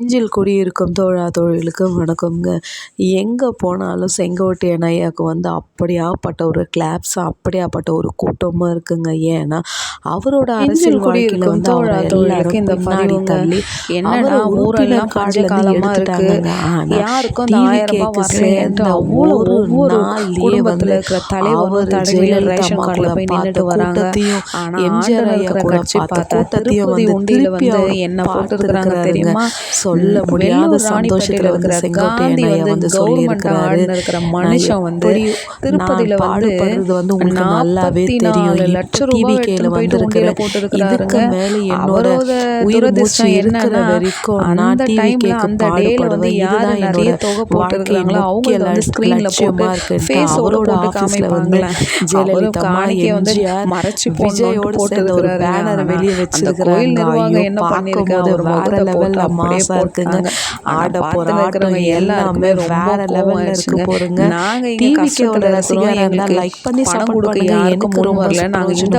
நெஞ்சில் குடியிருக்கும் தோழா தோழிகளுக்கு வணக்கம்ங்க எங்கே போனாலும் செங்கோட்டையன் ஐயாவுக்கு வந்து அப்படியாப்பட்ட ஒரு கிளாப்ஸ் அப்படியாப்பட்ட ஒரு கூட்டமும் இருக்குங்க ஏன்னா அவரோட அரசியல் குடியிருக்கும் வந்து தோழா தோழிகளுக்கு இந்த பதிவுங்க. தள்ளி என்னடா ஊரெல்லாம் உறுப்பினர் பஞ்ச கார்டுல இருந்து காலமா இருக்கு எடுத்துட்டாங்கங்க. ஆனா யாருக்கும் அந்த ஆயிரம் ரூபாய் சேர்ந்த அவ்வளோ ஒவ்வொரு குடும்பத்துல வந்து இருக்கிற தலைவியும் ஜெயலலிதா ரேஷன் கார்டுல போய் நின்னுட்டு வராங்க எம்ஜிஆர் ஐயா கூட கட்சி பார்த்த கூட்டத்தையும் வந்து திருப்பி என்ன போட்டிருக்கிறாங்க. தெரியுமா சொல்ல முடியாத சந்தோஷத்துல வந்து இருக்கிற செங்கோட்டையன் ஐயா வந்து வந்து கவர்மெண்ட் சொல்லியிருக்கிறாரு. ஆர்டர் இருக்கிற மனுஷன் வந்து திருப்பதியில வந்து பாடுபடுறது வந்து உங்களுக்கு நல்லாவே தெரியும். லட்சம் ரூபாய் வந்திருக்கிற உண்டியில போட்டிருக்கிறாருங்க. இதுக்கு மேல என்னோட உயிர் மூச்சு இருக்கிற வரைக்கும் நான் டேல வந்து பாடுபடுவேன் இதுதான் நிறைய என்னோட போட்டிருக்கிறாங்களோ முக்கிய அவங்க வந்து ஸ்க்ரீன்ல லட்சியமா ஃபேஸோட அவரோட போட்டு ஆஃபீஸ்ல வந்து ஜெயலலிதா வந்து எம்ஜிஆர் மறைச்சு விஜயோட சேர்ந்த ஒரு பேனர் வெளியே வச்சிருக்கிறாங்க ஐயோ பார்க்கும்போது வேற லெவல்ல அப்படியே மாசா இருக்குங்க ஆட ஆட்டம் இருக்கிறவங்க எல்லாமே வேற லெவல்ல இருக்கு ஆயிடுச்சுங்க. போறங்க நாங்க இங்க டிவிக்கோட கஷ்டத்துல இருக்கிறோம் ரசிகரா இருந்தா எங்களுக்கு லைக் பண்ணி சப்போர்ட் கொடுக்க பண்ணுங்க. யாருக்கும் எனக்கு ரொம்ப வரல நாங்க இந்த பிரயோஜனம்